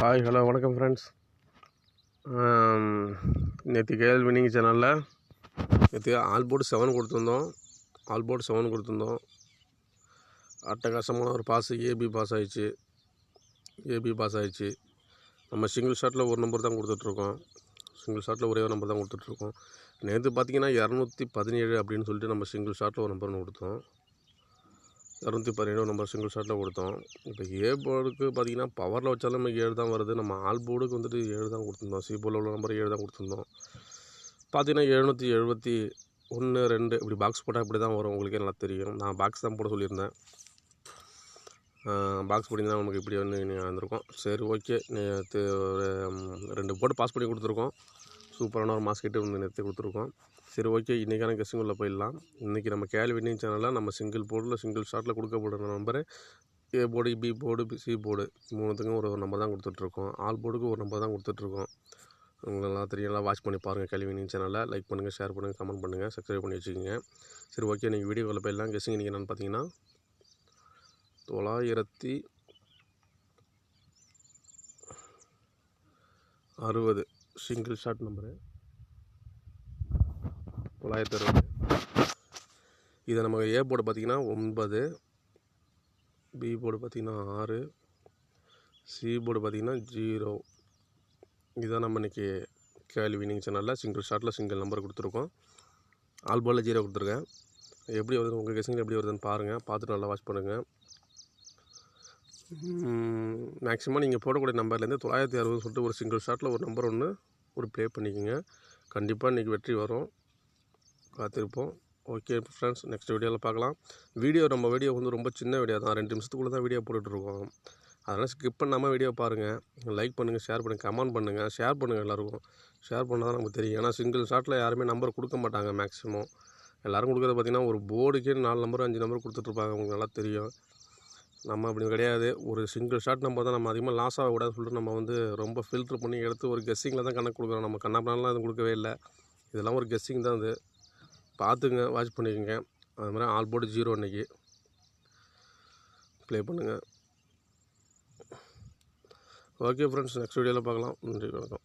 Hi hello வணக்கம் friends நேற்று KL winning சேனலில் நேற்று ஆல்போர்ட் செவன் கொடுத்துருந்தோம். ஆல்போர்ட் செவன் கொடுத்துருந்தோம். அட்டகாசமான ஒரு பாஸ் ஏபி பாஸ் ஆயிடுச்சு. ஏபி பாஸ் ஆயிடுச்சு. நம்ம சிங்கிள் ஷாட்டில் ஒரு நம்பர் தான் கொடுத்துட்ருக்கோம். சிங்கிள் ஷாட்டில் ஒரே ஒரு நம்பர் தான் கொடுத்துட்ருக்கோம். நேற்று பார்த்தீங்கன்னா இரநூத்தி பதினேழு அப்படின்னு சொல்லிட்டு நம்ம சிங்கிள் ஷாட்டில் ஒரு நம்பர் கொடுத்தோம். இரநூத்தி பதினேழு நம்பர் சிங்கிள் ஷாட்டில் கொடுத்தோம். இப்போ ஏ போர்டுக்கு பார்த்தீங்கன்னா பவரில் வச்சாலும் நமக்கு ஏழு தான் வருது. நம்ம ஆல் போர்டுக்கு வந்துட்டு ஏழு தான் கொடுத்துருந்தோம். சி போர்டில் உள்ள நம்பர் ஏழு தான் கொடுத்துருந்தோம். பார்த்தீங்கன்னா எழுநூற்றி எழுபத்தி ஒன்று ரெண்டு இப்படி பாக்ஸ் போட்டால் இப்படி தான் வரும். உங்களுக்கே நல்லா தெரியும். நான் பாக்ஸ் தான் போட சொல்லியிருந்தேன். பாக்ஸ் போட்டிங்கன்னா நமக்கு இப்படி வந்து நீங்கள் வந்திருக்கோம். சரி ஓகே நேற்று ஒரு ரெண்டு போர்டு பாஸ் பண்ணி கொடுத்துருக்கோம். சூப்பரான ஒரு மாஸ்கெட்டு வந்து நேற்று கொடுத்துருக்கோம். சரி ஓகே. இன்றைக்கான கெஸ்ஸுங்களில் போயிடலாம். இன்றைக்கி நம்ம கேள்வி வின்னிங் சேனலில் நம்ம சிங்கிள் போர்டில் சிங்கிள் ஷாட்டில் கொடுக்கப்படுற number A board B board C board மூணுத்துக்கும் ஒரு ஒரு நம்பர் தான் கொடுத்துட்ருக்கோம். ஆல் போர்டுக்கு ஒரு நம்பர் தான் கொடுத்துட்ருக்கோம். உங்களெல்லாம் தெரியலாம் வாட்ச் பண்ணி பாருங்கள் கேள்வி வின்னிங் சேனலில் லைக் பண்ணுங்கள் ஷேர் பண்ணுங்கள் கமெண்ட் பண்ணுங்கள் சப்ஸ்கிரைப் பண்ணி வச்சுக்கோங்க. சரி ஓகே. இன்றைக்கி வீடியோவில் போயிடலாம். கெஸ்ஸிங் இன்றைக்கி என்னென்னு பார்த்தீங்கன்னா தொள்ளாயிரத்தி அறுபது. சிங்கிள் ஷாட் நம்பரு தொள்ளாயிரத்தி அறுபது. இதை நம்ம ஏ போர்டு பார்த்தீங்கன்னா ஒன்பது பி போர்டு பார்த்தீங்கன்னா ஆறு சி போர்டு பார்த்தீங்கன்னா ஜீரோ இதுதான் நம்ம இன்றைக்கி கேள்வி. வினிங் சேனலில் சிங்கிள் ஷாட்டில் சிங்கிள் நம்பர் கொடுத்துருக்கோம். ஆல் போலில் ஜீரோ கொடுத்துருக்கேன். எப்படி வருது உங்கள் கெஸிங்கில் எப்படி வருதுன்னு பாருங்கள் பார்த்துட்டு நல்லா வாட்ச் பண்ணுங்கள் மேக்ஸிமம் நீங்கள் போடக்கூடிய நம்பர்லேருந்து தொள்ளாயிரத்தி அறுபது சொல்லிட்டு ஒரு சிங்கிள் ஷாட்டில் ஒரு நம்பர் ஒன்று ஒரு ப்ளே பண்ணிக்கோங்க. கண்டிப்பாக இன்றைக்கி வெற்றி வரும். காத்திருப்போம். ஓகே ஃப்ரெண்ட்ஸ் நெக்ஸ்ட் வீடியோவில் பார்க்கலாம். வீடியோ நம்ம வீடியோ வந்து ரொம்ப சின்ன வீடியோ தான். ரெண்டு நிமிஷத்துக்குள்ளே தான் வீடியோ போட்டுட்ருக்கோம். அதனால் ஸ்கிப் பண்ணாமல் வீடியோ பாருங்கள் லைக் பண்ணுங்கள் ஷேர் பண்ணுங்கள் கமெண்ட் பண்ணுங்கள் ஷேர் பண்ணுங்கள் எல்லாருக்கும். ஷேர் பண்ணால் தான் நமக்கு தெரியும். ஏன்னா சிங்கிள் ஷாட்டில் யாருமே நம்பர் கொடுக்க மாட்டாங்க மேக்ஸிமம் எல்லோரும் கொடுக்குறது பார்த்திங்கன்னா ஒரு போர்டுக்கே நாலு நம்பர் அஞ்சு நம்பர் கொடுத்துட்ருப்பாங்க. உங்களுக்கு நல்லா தெரியும். நம்ம அப்படி கிடையாது. ஒரு சிங்கிள் ஷாட் நம்ம தான் நம்ம அதிகமாக லாஸ் ஆகக்கூடாதுன்னு சொல்லிட்டு நம்ம வந்து ரொம்ப ஃபில்ட்ரு பண்ணி எடுத்து ஒரு கெஸ்ஸிங்கில் தான் கணக்கு கொடுக்குறோம். நம்ம கண்ணாப்பனாலாம் அது கொடுக்கவே இல்லை. இதெல்லாம் ஒரு கெஸ்ஸிங் தான் அது. பார்த்துங்க வாட்ச் பண்ணிக்கோங்க. அது மாதிரி ஆல் போர்டு ஜீரோ அன்னைக்கு. ப்ளே பண்ணுங்கள் ஓகே ஃப்ரெண்ட்ஸ் நெக்ஸ்ட் வீடியோவில் பார்க்கலாம். நன்றி வணக்கம்.